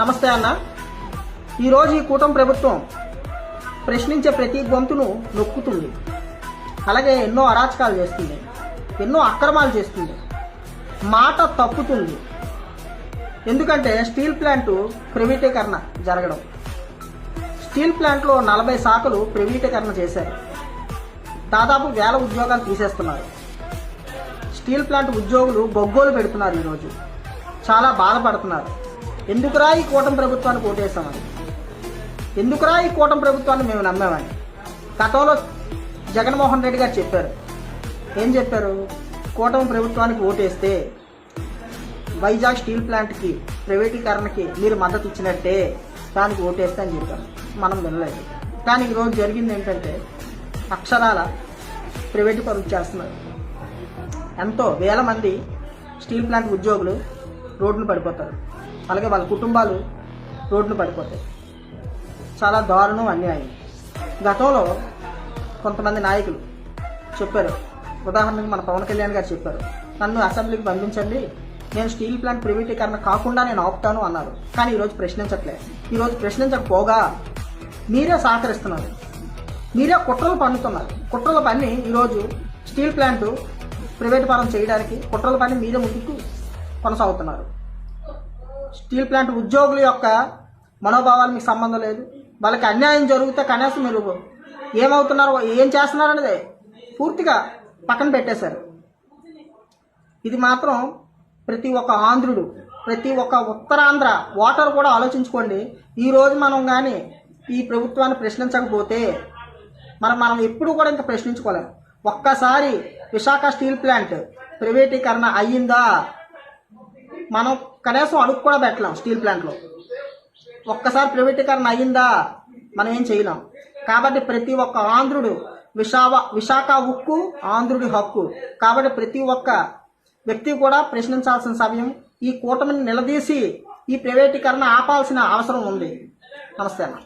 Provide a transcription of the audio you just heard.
నమస్తే అన్న. ఈరోజు ఈ కూటమి ప్రభుత్వం ప్రశ్నించే ప్రతి గొంతును నొక్కుతుంది. అలాగే ఎన్నో అరాచకాలు చేస్తుంది. ఎన్నో అక్రమాలు చేస్తుంది. మాట తప్పుతుంది. ఎందుకంటే స్టీల్ ప్లాంట్ ప్రైవేటీకరణ జరగడం. స్టీల్ ప్లాంట్లో నలభై శాఖలు ప్రైవేటీకరణ చేశారు. దాదాపు వేల ఉద్యోగాలు తీసేస్తున్నారు. స్టీల్ ప్లాంట్ ఉద్యోగులు బొగ్గోలు పెడుతున్నారు ఈరోజు. చాలా బాధపడుతున్నారు. ఎందుకురా ఈ కూటమి ప్రభుత్వానికి ఓటేసామని ఎందుకురా ఈ కూటమి ప్రభుత్వాన్ని మేము నమ్మామని? గతంలో జగన్మోహన్ రెడ్డి గారు చెప్పారు. ఏం చెప్పారు? కూటమి ప్రభుత్వానికి ఓటేస్తే వైజాగ్ స్టీల్ ప్లాంట్కి ప్రైవేటీకరణకి మీరు మద్దతు ఇచ్చినట్టే దానికి ఓటేస్తే అని చెప్పారు మనం వినలేదు. కానీ ఈరోజు జరిగింది ఏంటంటే అక్షరాల ప్రైవేటు పనులు చేస్తున్నారు. ఎంతో వేల మంది స్టీల్ ప్లాంట్ ఉద్యోగులు రోడ్లు పడిపోతారు. అలాగే వాళ్ళ కుటుంబాలు రోడ్లు పడిపోతాయి. చాలా దారుణం అన్యాయం. గతంలో కొంతమంది నాయకులు చెప్పారు. ఉదాహరణకు మన పవన్ కళ్యాణ్ గారు చెప్పారు. నన్ను అసెంబ్లీకి పంపించండి. నేను స్టీల్ ప్లాంట్ ప్రైవేటీకరణ కాకుండా నేను ఆపుతాను అన్నారు. కానీ ఈరోజు ప్రశ్నించట్లే. ఈరోజు ప్రశ్నించకపోగా మీరే సహకరిస్తున్నారు. మీరే కుట్రలు పన్నుతున్నారు. కుట్రల పని ఈరోజు స్టీల్ ప్లాంట్ ప్రైవేట్ పరం చేయడానికి కుట్రల పని మీరే ముందుకు కొనసాగుతున్నారు. స్టీల్ ప్లాంట్ ఉద్యోగుల యొక్క మనోభావాలు మీకు సంబంధం లేదు. వాళ్ళకి అన్యాయం జరిగితే కనీసం మీరు ఏమవుతున్నారో ఏం చేస్తున్నారు అనేది పూర్తిగా పక్కన పెట్టేశారు. ఇది మాత్రం ప్రతి ఒక్క ఆంధ్రుడు ప్రతి ఒక్క ఉత్తరాంధ్ర ఓటర్ కూడా ఆలోచించుకోండి. ఈరోజు మనం కానీ ఈ ప్రభుత్వాన్ని ప్రశ్నించకపోతే మనం మనం ఎప్పుడు కూడా ఇంకా ప్రశ్నించుకోలేము ఒక్కసారి విశాఖ స్టీల్ ప్లాంట్ ప్రైవేటీకరణ అయ్యిందా? మనం కనీసం అడుగు కూడా పెట్టలేం స్టీల్ ప్లాంట్లో ఒక్కసారి ప్రైవేటీకరణ అయ్యిందా? మనం ఏం చేయలేం. కాబట్టి ప్రతి ఒక్క ఆంధ్రుడు విశావ విశాఖ ఉక్కు ఆంధ్రుడి హక్కు. కాబట్టి ప్రతి ఒక్క వ్యక్తి కూడా ప్రశ్నించాల్సిన సమయం. ఈ కూటమిని నిలదీసి ఈ ప్రైవేటీకరణ ఆపాల్సిన అవసరం ఉంది. నమస్తే అన్న.